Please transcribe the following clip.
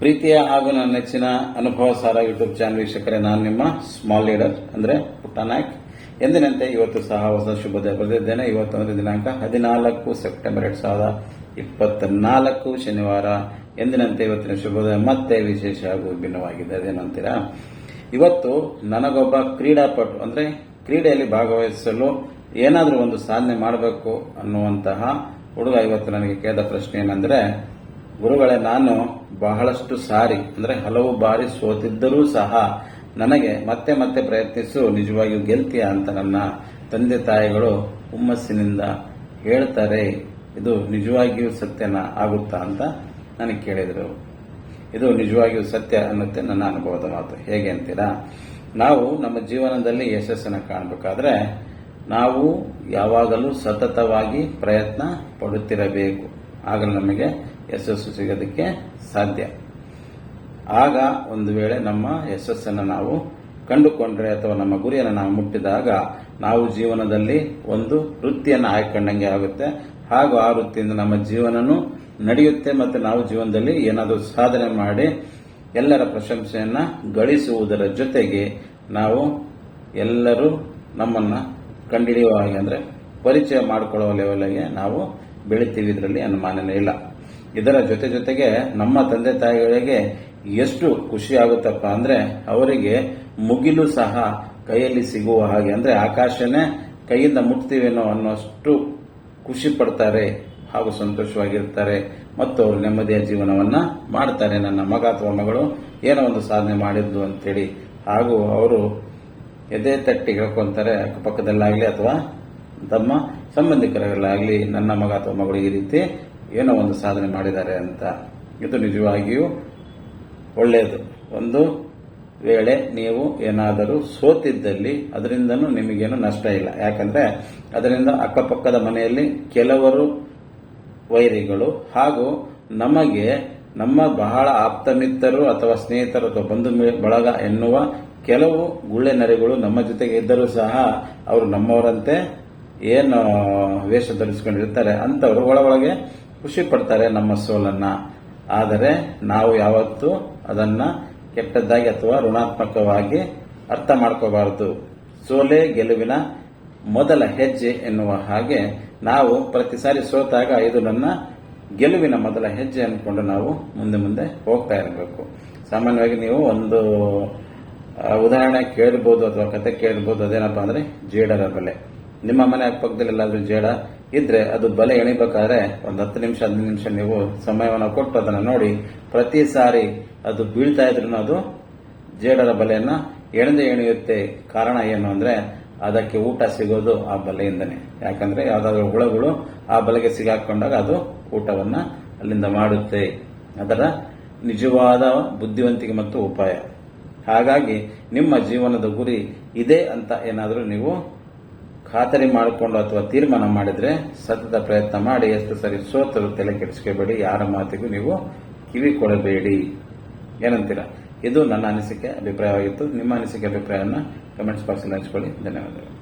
ಪ್ರೀತಿಯ ಹಾಗೂ ನನ್ನ ನೆಚ್ಚಿನ ಅನುಭವ ಸಾರ ಯೂಟ್ಯೂಬ್ ಚಾನಲ್ ವೀಕ್ಷಕರೇ, ನಾನು ನಿಮ್ಮ ಸ್ಮಾಲ್ ಲೀಡರ್ ಅಂದ್ರೆ ಪುಟ್ಟ ನಾಯಕ್. ಎಂದಿನಂತೆ ಇವತ್ತು ಸಹ ಹೊಸ ಶುಭೋದಯ ಬರೆದಿದ್ದೇನೆ. ಇವತ್ತು ದಿನಾಂಕ ಹದಿನಾಲ್ಕು ಸೆಪ್ಟೆಂಬರ್ ಎರಡ್ ಸಾವಿರದ ಇಪ್ಪತ್ನಾಲ್ಕು ಶನಿವಾರ. ಎಂದಿನಂತೆ ಇವತ್ತಿನ ಶುಭೋದಯ ಮತ್ತೆ ವಿಶೇಷ ಹಾಗೂ ವಿಭಿನ್ನವಾಗಿದೆ. ಅದೇನಂತೀರಾ? ಇವತ್ತು ನನಗೊಬ್ಬ ಕ್ರೀಡಾಪಟು ಅಂದ್ರೆ ಕ್ರೀಡೆಯಲ್ಲಿ ಭಾಗವಹಿಸಲು ಏನಾದರೂ ಒಂದು ಸಾಧನೆ ಮಾಡಬೇಕು ಅನ್ನುವಂತಹ ಹುಡುಗ ಇವತ್ತು ನನಗೆ ಕೇಳಿದ ಪ್ರಶ್ನೆ ಏನಂದ್ರೆ ಗುರುಗಳೇ, ನಾನು ಬಹಳಷ್ಟು ಸಾರಿ, ಅಂದ್ರೆ ಹಲವು ಬಾರಿ ಸೋತಿದ್ದರೂ ಸಹ ನನಗೆ ಮತ್ತೆ ಮತ್ತೆ ಪ್ರಯತ್ನಿಸು, ನಿಜವಾಗಿಯೂ ಗೆಲ್ತೀಯ ಅಂತ ನನ್ನ ತಂದೆ ತಾಯಿಗಳು ಹುಮ್ಮಸ್ಸಿನಿಂದ ಹೇಳ್ತಾರೆ. ಇದು ನಿಜವಾಗಿಯೂ ಸತ್ಯನ ಆಗುತ್ತಾ ಅಂತ ನನಗೆ ಕೇಳಿದರು. ಇದು ನಿಜವಾಗಿಯೂ ಸತ್ಯ ಅನ್ನುತ್ತೆ ನನ್ನ ಅನುಭವದ ಮಾತು. ಹೇಗೆ ಅಂತೀರಾ? ನಾವು ನಮ್ಮ ಜೀವನದಲ್ಲಿ ಯಶಸ್ಸನ್ನು ಕಾಣಬೇಕಾದ್ರೆ, ನಾವು ಯಾವಾಗಲೂ ಸತತವಾಗಿ ಪ್ರಯತ್ನ ಪಡುತ್ತಿರಬೇಕು. ಆಗಲೂ ನಮಗೆ ಯಶಸ್ಸು ಸಿಗೋದಕ್ಕೆ ಸಾಧ್ಯ. ಆಗ ಒಂದು ವೇಳೆ ನಮ್ಮ ಯಶಸ್ಸನ್ನು ನಾವು ಕಂಡುಕೊಂಡ್ರೆ ಅಥವಾ ನಮ್ಮ ಗುರಿಯನ್ನು ನಾವು ಮುಟ್ಟಿದಾಗ ನಾವು ಜೀವನದಲ್ಲಿ ಒಂದು ವೃತ್ತಿಯನ್ನು ಆಯ್ಕೊಂಡಂಗೆ ಆಗುತ್ತೆ. ಹಾಗೂ ಆ ವೃತ್ತಿಯಿಂದ ನಮ್ಮ ಜೀವನನು ನಡೆಯುತ್ತೆ ಮತ್ತು ನಾವು ಜೀವನದಲ್ಲಿ ಏನಾದರೂ ಸಾಧನೆ ಮಾಡಿ ಎಲ್ಲರ ಪ್ರಶಂಸೆಯನ್ನು ಗಳಿಸುವುದರ ಜೊತೆಗೆ ನಾವು ಎಲ್ಲರೂ ನಮ್ಮನ್ನು ಕಂಡುಹಿಡಿಯುವ ಹಾಗೆ ಅಂದರೆ ಪರಿಚಯ ಮಾಡಿಕೊಳ್ಳುವ ಲೆವೆಲ್ಗೆ ನಾವು ಬೆಳಿತೀವಿ ಇದರಲ್ಲಿ ಅನುಮಾನನೇ ಇಲ್ಲ. ಇದರ ಜೊತೆ ಜೊತೆಗೆ ನಮ್ಮ ತಂದೆ ತಾಯಿಗಳಿಗೆ ಎಷ್ಟು ಖುಷಿ ಆಗುತ್ತಪ್ಪ ಅಂದ್ರೆ ಅವರಿಗೆ ಮುಗಿಲು ಸಹ ಕೈಯಲ್ಲಿ ಸಿಗುವ ಹಾಗೆ. ಅಂದ್ರೆ ಆಕಾಶನೇ ಕೈಯಿಂದ ಮುಟ್ತೀವೇನೋ ಅನ್ನೋಷ್ಟು ಖುಷಿ ಪಡ್ತಾರೆ ಹಾಗೂ ಸಂತೋಷವಾಗಿರ್ತಾರೆ. ಮತ್ತು ಅವರು ನೆಮ್ಮದಿಯ ಜೀವನವನ್ನ ಮಾಡ್ತಾರೆ. ನನ್ನ ಮಗ ಅಥವಾ ಮಗಳು ಏನೋ ಒಂದು ಸಾಧನೆ ಮಾಡಿದ್ದು ಅಂತೇಳಿ. ಹಾಗೂ ಅವರು ಎದೆ ತಟ್ಟಿ ಹೇಳ್ಕೊಂತಾರೆ, ಅಕ್ಕಪಕ್ಕದಲ್ಲಾಗಲಿ ಅಥವಾ ತಮ್ಮ ಸಂಬಂಧಿಕರಲ್ಲಾಗಲಿ, ನನ್ನ ಮಗ ಅಥವಾ ಮಗಳು ಈ ರೀತಿ ಏನೋ ಒಂದು ಸಾಧನೆ ಮಾಡಿದ್ದಾರೆ ಅಂತ ಇದು ನಿಜವಾಗಿಯೂ ಒಳ್ಳೆಯದು. ಒಂದು ವೇಳೆ ನೀವು ಏನಾದರೂ ಸೋತಿದ್ದಲ್ಲಿ ಅದರಿಂದನೂ ನಿಮಗೇನು ನಷ್ಟ ಇಲ್ಲ. ಯಾಕಂದ್ರೆ ಅದರಿಂದ ಅಕ್ಕಪಕ್ಕದ ಮನೆಯಲ್ಲಿ ಕೆಲವರು ವೈರಿಗಳು ಹಾಗೂ ನಮಗೆ ನಮ್ಮ ಬಹಳ ಆಪ್ತ ಮಿತ್ರರು ಅಥವಾ ಸ್ನೇಹಿತರು ಅಥವಾ ಬಂಧು ಬಳಗ ಎನ್ನುವ ಕೆಲವು ಗುಳ್ಳೆ ನರಿಗಳು ನಮ್ಮ ಜೊತೆಗೆ ಇದ್ದರೂ ಸಹ ಅವರು ನಮ್ಮವರಂತೆ ಏನು ವೇಷ ಧರಿಸಿಕೊಂಡಿರ್ತಾರೆ. ಅಂಥವರು ಒಳ ಒಳಗೆ ಖುಷಿ ಪಡ್ತಾರೆ ನಮ್ಮ ಸೋಲನ್ನ. ಆದರೆ ನಾವು ಯಾವತ್ತೂ ಅದನ್ನ ಕೆಟ್ಟದ್ದಾಗಿ ಅಥವಾ ಋಣಾತ್ಮಕವಾಗಿ ಅರ್ಥ ಮಾಡ್ಕೋಬಾರದು. ಸೋಲೆ ಗೆಲುವಿನ ಮೊದಲ ಹೆಜ್ಜೆ ಎನ್ನುವ ಹಾಗೆ ನಾವು ಪ್ರತಿ ಸಾರಿ ಸೋತಾಗ ಇದು ನನ್ನ ಗೆಲುವಿನ ಮೊದಲ ಹೆಜ್ಜೆ ಅಂದ್ಕೊಂಡು ನಾವು ಮುಂದೆ ಮುಂದೆ ಹೋಗ್ತಾ ಇರಬೇಕು. ಸಾಮಾನ್ಯವಾಗಿ ನೀವು ಒಂದು ಉದಾಹರಣೆ ಕೇಳ್ಬೋದು ಅಥವಾ ಕತೆ ಕೇಳ್ಬೋದು ಅದೇನಪ್ಪ ಅಂದರೆ ಜೇಡರ ಬಲೆ. ನಿಮ್ಮ ಮನೆ ಪಕ್ಕದಲ್ಲಿ ಎಲ್ಲಾದ್ರೂ ಜೇಡ ಇದ್ರೆ ಅದು ಬಲೆ ಎಣಿಬೇಕಾದ್ರೆ ಒಂದು ಹತ್ತು ನಿಮಿಷ, ಹದಿನೈದು ನಿಮಿಷ ನೀವು ಸಮಯವನ್ನು ಕೊಟ್ಟು ಅದನ್ನು ನೋಡಿ. ಪ್ರತಿ ಸಾರಿ ಅದು ಬೀಳ್ತಾ ಇದ್ರು ಅದು ಜೇಡರ ಬಲೆಯನ್ನು ಎಣೆದು ಎಣೆಯುತ್ತೆ. ಕಾರಣ ಏನು ಅಂದ್ರೆ ಅದಕ್ಕೆ ಊಟ ಸಿಗೋದು ಆ ಬಲೆಯಿಂದನೇ. ಯಾಕಂದ್ರೆ ಯಾವ್ದಾದ್ರು ಹುಳಗಳು ಆ ಬಲೆಗೆ ಸಿಗಾಕೊಂಡಾಗ ಅದು ಊಟವನ್ನ ಅಲ್ಲಿಂದ ಮಾಡುತ್ತೆ. ಅದರ ನಿಜವಾದ ಬುದ್ಧಿವಂತಿಕೆ ಮತ್ತು ಉಪಾಯ. ಹಾಗಾಗಿ ನಿಮ್ಮ ಜೀವನದ ಗುರಿ ಇದೆ ಅಂತ ಏನಾದರೂ ನೀವು ಖಾತರಿ ಮಾಡಿಕೊಂಡು ಅಥವಾ ತೀರ್ಮಾನ ಮಾಡಿದ್ರೆ ಸತತ ಪ್ರಯತ್ನ ಮಾಡಿ ಎಷ್ಟು ಸರಿ ಸೋತರು ತಲೆ ಕೆಡಿಸ್ಕೋಬೇಡಿ, ಯಾರ ಮಾತಿಗೂ ನೀವು ಕಿವಿ ಕೊಡಬೇಡಿ ಏನಂತೀರಾ? ಇದು ನನ್ನ ಅನಿಸಿಕೆ, ಅಭಿಪ್ರಾಯವಾಗಿತ್ತು. ನಿಮ್ಮ ಅನಿಸಿಕೆ ಅಭಿಪ್ರಾಯವನ್ನು ಕಮೆಂಟ್ಸ್ ಬಾಕ್ಸಲ್ಲಿ ಹಂಚ್ಕೊಳ್ಳಿ. ಧನ್ಯವಾದಗಳು.